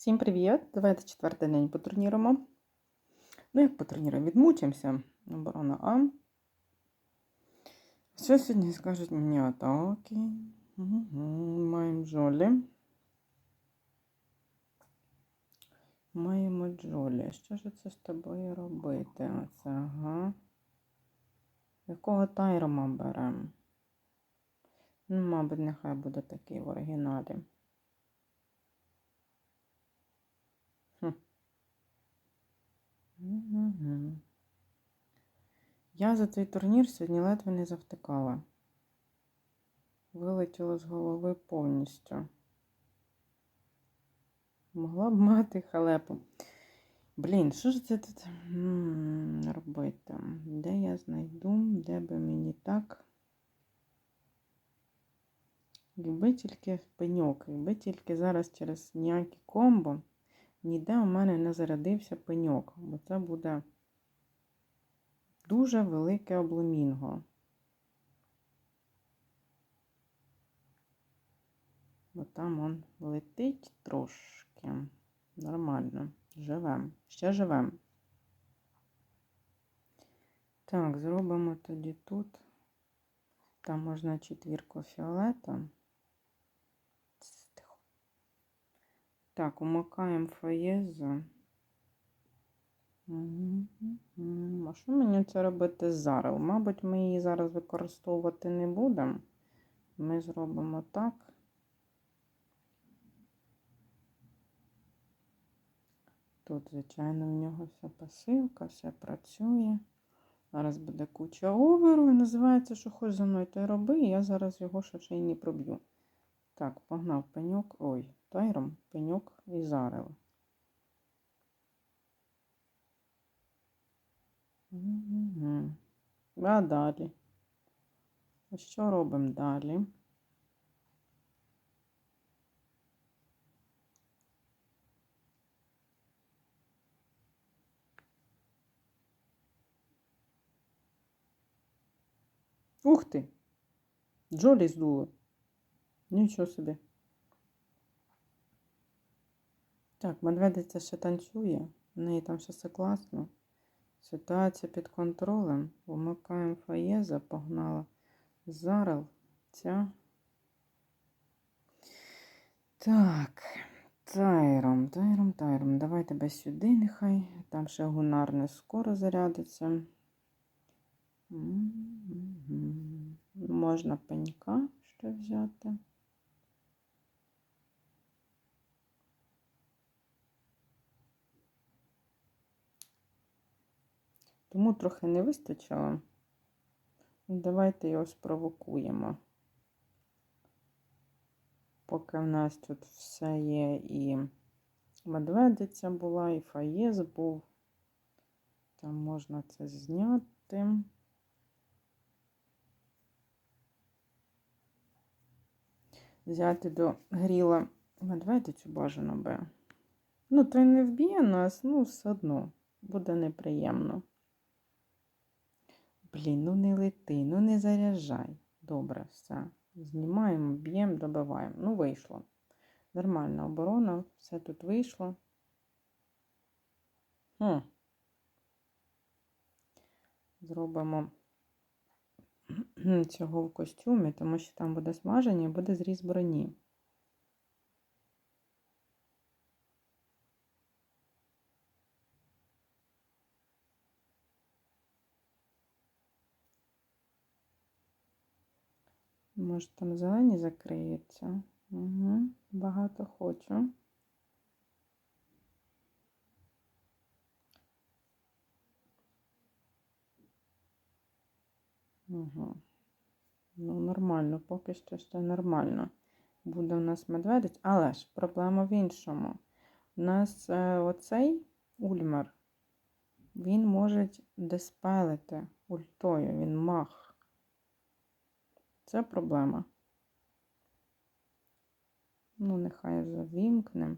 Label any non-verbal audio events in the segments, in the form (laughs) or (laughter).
Всім привіт! Давайте четвертий день потурніруємо. Ну, як потурніруємо? Відмучимося. Оборона А. Що сьогодні скажуть мені атаки? Угу. Маємо Джолі. Маємо Джолі. Що ж це з тобою робити? Оце, ага. Якого тайрома беремо? Ну, мабуть, нехай буде такий в оригіналі. Угу. Я за цей турнір сьогодні ледве не завтикала. Вилетіло з голови повністю. Могла б мати халепу. Блін, що ж це тут робити? Де я знайду, де би мені так? Якби тільки пеньок, якби тільки зараз через ніякі комбо ніде у мене не зарядився пеньок, бо це буде дуже велике обломінго. Бо там он летить трошки. Нормально. Живем. Ще живем. Так, зробимо тоді тут. Там можна четвірку фіолета. Так, умикаємо фаєзу. А що мені це робити зараз? Мабуть, ми її зараз використовувати не будемо. Ми зробимо так. Тут, звичайно, в нього вся пасивка, все працює. Зараз буде куча оверу і називається, що хоч за мною то й роби, і я зараз його ще й не проб'ю. Так, погнав пеньок. Ой, тайром, пеньок і зарев. Угу. А далі. Що робимо далі? Ух ти! Джолі здуло. Нічого собі. Так, медведиця ще танцює, в неї там ще все класно. Ситуація під контролем. Вмикаємо фаєза, погнала. Зарел ця. Так, тайром, тайром, тайром. Давай тебе сюди, нехай. Там ще гунар не скоро зарядиться. Можна пенька ще взяти. Тому трохи не вистачило. Давайте його спровокуємо. Поки в нас тут все є і медведиця була, і фаєз був. Там можна це зняти. Взяти до гріла медведицю бажано би. Ну, то й не вб'є нас, ну, все одно буде неприємно. Блін, ну не лети, ну не заряджай. Добре, все. Знімаємо, б'ємо, добиваємо. Ну, вийшло. Нормальна оборона, все тут вийшло. Хм. Зробимо (clears throat) цього в костюмі, тому що там буде смаження і буде зріз броні. Може, там зелені закриються. Угу. Багато хочу. Угу. Ну, нормально, поки що ще нормально. Буде у нас медведець, але ж проблема в іншому. У нас е, оцей ульмер, він може диспелити ультою, він мах. Це проблема. Ну, нехай вже.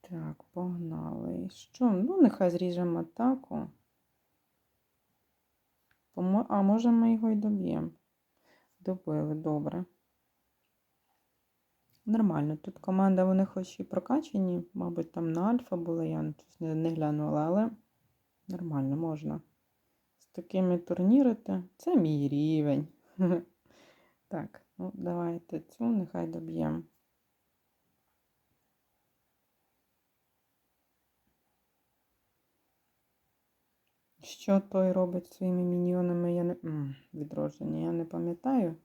Так, погнали. Що? Ну, нехай зріжемо атаку. А, може ми його й доб'ємо. Добили, добре. Нормально. Тут команда, вони хоч і прокачені, мабуть, там на альфа були, я не, не глянула, але нормально можна. З такими турнірити. Це мій рівень. (laughs) Так, ну давайте цю нехай доб'ємо. Що той робить своїми міньйонами, я не відродження, я не пам'ятаю,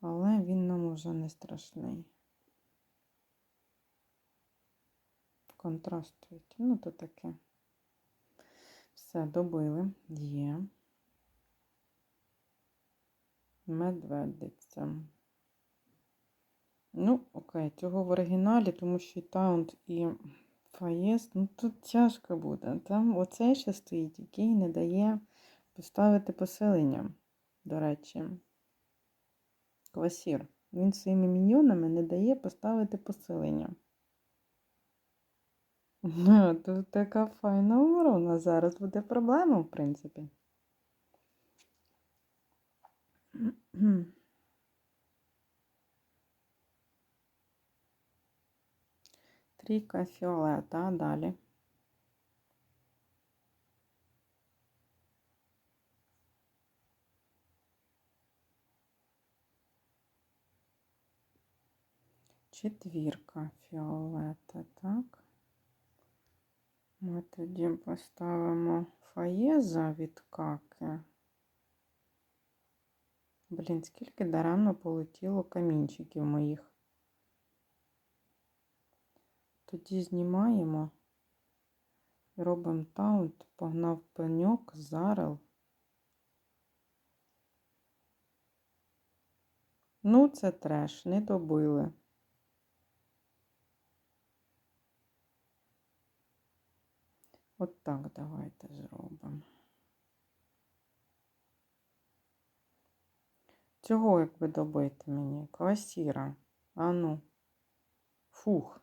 але він нам уже не страшний. Контрастують. Ну, то таке. Все, добили. Є. Медведиця. Ну, окей, цього в оригіналі, тому що і Таунт і Фаєс, ну тут тяжко буде. Там оцей ще стоїть, який не дає поставити поселення, до речі. Квасір. Він своїми міньйонами не дає поставити поселення. Ну, Тут така файна оборона. Зараз буде проблема, в принципі. Трійка фіолета, далі. Четвірка фіолета, так. Ми тоді поставимо фаєза від каки. Блін, скільки даремно полетіло камінчиків моїх. Тоді знімаємо, робимо таунт, погнав пеньок, зарел. Ну, це треш, не добили. От так давайте зробимо. Цього якби добити мені? Квасіра. А ну. Фух,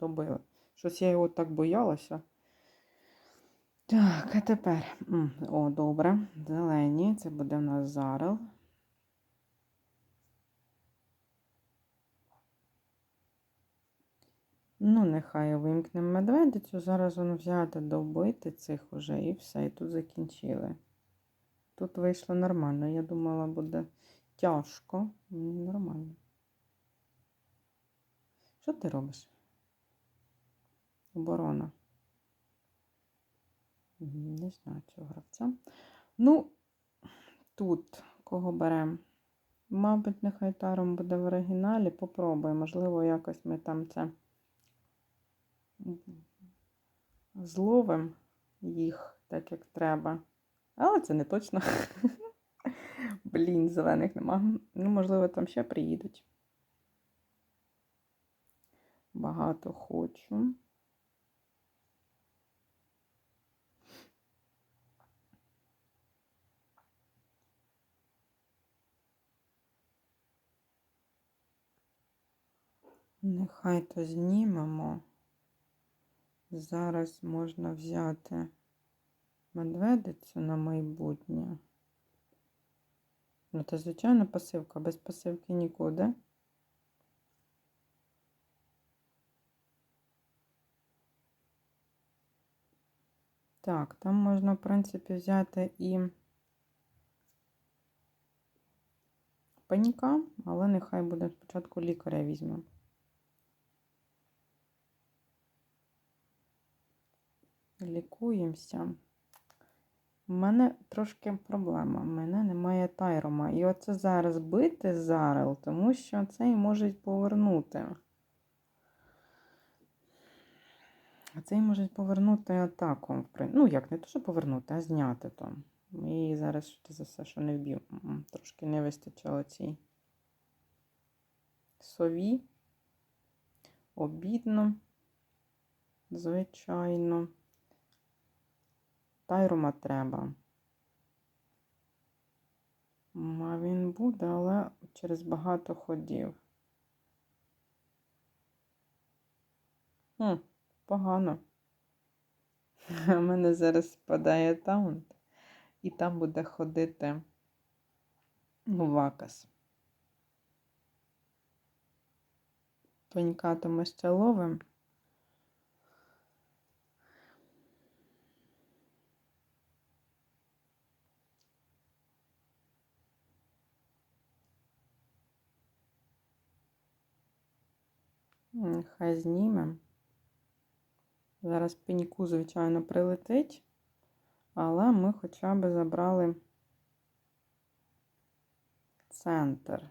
добили. Щось я його так боялася. Так, а тепер. О, добре. Зелені. Це буде в нас зарел. Ну, нехай вимкнемо медведицю. Зараз воно взяти, добити цих уже і все. І тут закінчили. Тут вийшло нормально. Я думала, буде тяжко. Нормально. Що ти робиш? Оборона. Не знаю цього гравця. Ну, тут кого беремо? Мабуть, нехай таром буде в оригіналі. Попробуємо. Можливо, якось ми там це зловимо їх так, як треба. Але це не точно. (laughs) Блін, зелених нема. Ну, можливо, там ще приїдуть. Багато хочу. Нехай то знімемо. Зараз можна взяти медведицю на майбутнє. Ну, це, звичайно, пасивка. Без пасивки нікуди. Так, там можна, в принципі, взяти і паніка, але нехай буде спочатку лікаря візьмемо. Лікуємося. У мене трошки проблема. У мене немає тайрома. І оце зараз бити зарел, тому що цей можуть повернути. А цей можуть повернути атаку. Ну, як не то, що повернути, а зняти то. І зараз що за все, що не вб'ю. Трошки не вистачило цій сові. Обідно, звичайно. Тайрома треба. А він буде, але через багато ходів. Хм, погано. (laughs) У мене зараз спадає таунт. і там буде ходити вакас. Пенька то ми ще ловимо. Хай знімемо. Зараз пеньку, звичайно, прилетить, але ми хоча б забрали центр.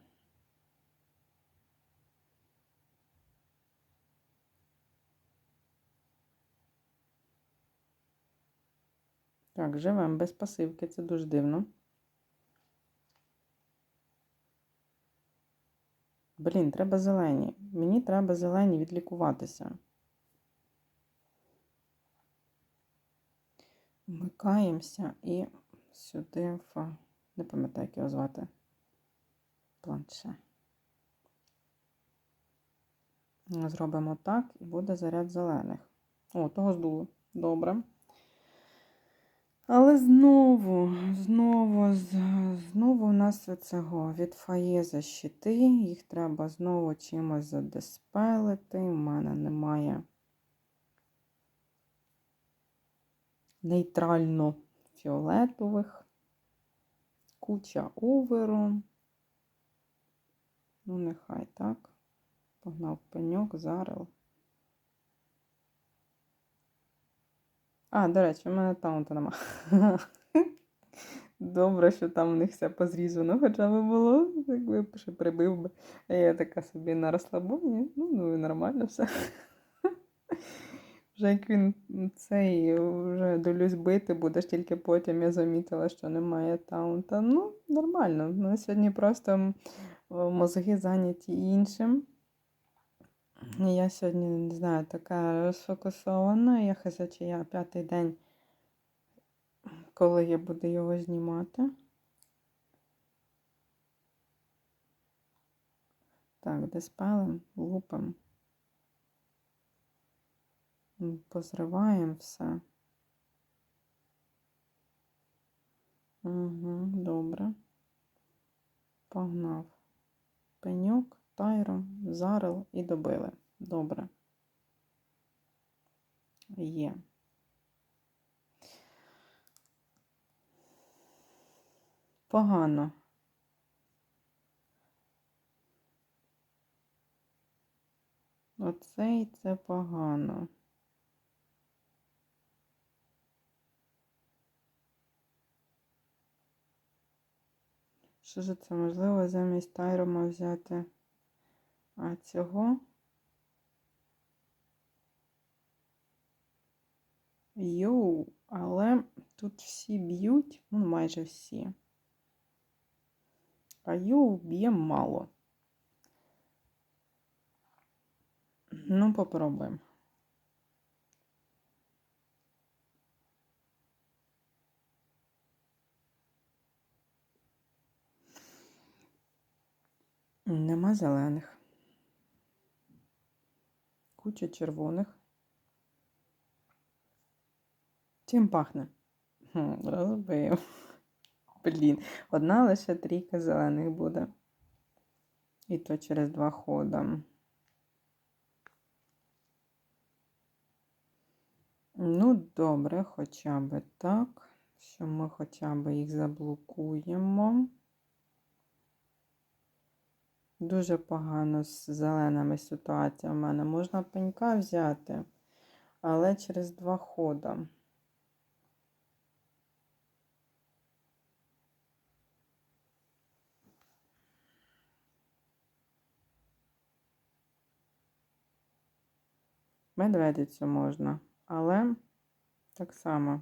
Так, живемо без пасивки, це дуже дивно. Блін, треба зелені. Мені треба зелені відлікуватися. Вмикаємося і сюди в. Не пам'ятаю, як його звати. Планше. Зробимо так і буде заряд зелених. О, того здуло. Добре. Але знову, знову, знову у нас цього від фає защити. Їх треба знову чимось задиспелити. У мене немає нейтрально фіолетових. Куча оверу. Ну, нехай так. Погнав пеньок, зарил. А, до речі, у мене таунта нема. (laughs) Добре, що там у них все позрізано, хоча б було, якби ще прибив би. А я така собі на розслабоні, ну, ну і нормально все. (laughs) Вже як він цей вже долюсь бити, будеш тільки потім я замітила, що немає таунта. Ну, нормально. Мене сьогодні просто мозги зайняті іншим. Я сьогодні, не знаю, така розфокусована. Я хазя, чи я п'ятий день, коли я буду його знімати. Так, диспелем, лупим. М, Позриваємо все. Угу, добре. Погнав. Пеньок, тайро, зарил і добили. Добре. Є. Погано. Оцей це погано. Що ж це можливо замість тайрома взяти? А цього? Йоу, але тут всі б'ють, ну майже всі. А йоу б'є мало. Ну, попробуємо. Нема зелених. Куча червоних. Чим пахне? Розбив. Блін, одна лише трійка зелених буде. І то через два хода. Ну, добре, хоча б так, що ми хоча б їх заблокуємо. Дуже погано з зеленими ситуація в мене. Можна пенька взяти, але через два хода. Медведицю можна, але так само.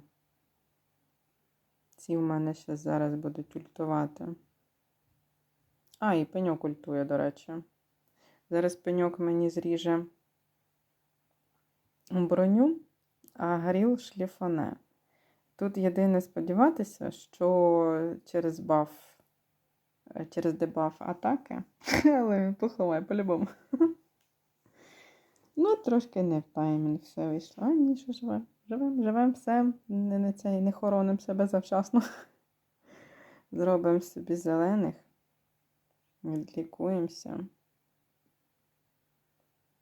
Ці в мене ще зараз будуть ультувати. А, і пеньок ультує, до речі. Зараз пеньок мені зріже броню, а горіл шліфане. Тут єдине сподіватися, що через баф, е, через дебаф атаки, (laughs) але він поховає по-любому. (laughs) Ну, трошки не в таймінг все вийшло. А ні, що живе. Живемо, живемо все, не, не, не хоронимо себе завчасно. (laughs) Зробимо собі зелених. Відлікуємося.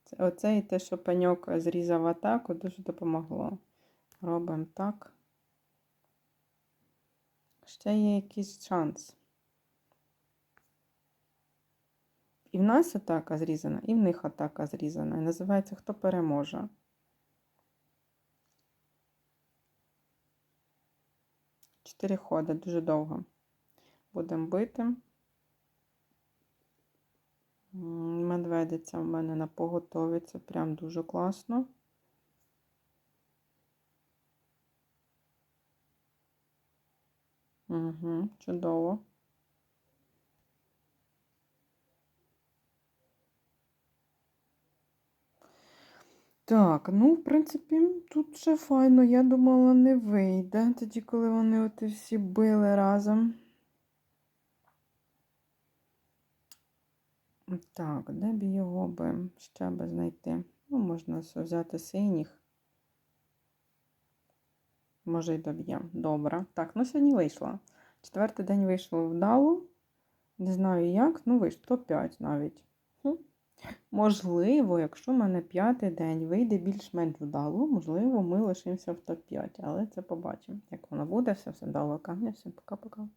Це, оце і те, що пеньок зрізав атаку, дуже допомогло. Робимо так. Ще є якийсь шанс. І в нас атака зрізана, і в них атака зрізана. І називається Хто переможе. Чотири ходи, дуже довго. Будемо бити. Медведиця в мене на поготові. Це прям дуже класно. Угу, чудово. Так, ну, в принципі, тут ще файно. Я думала, не вийде. Тоді, коли вони от всі били разом. Так, де б його би ще би знайти? Ну, можна взяти синіх. Може, й доб'ємо. Добре. Так, ну сьогодні вийшло. Четвертий день вийшло вдало. Не знаю як, ну вийшло топ-5 навіть. Хм. Можливо, якщо в мене п'ятий день вийде більш-менш вдало, можливо, ми лишимося в топ-5. Але це побачимо. Як воно буде, все все вдало. Камня, всім пока-пока.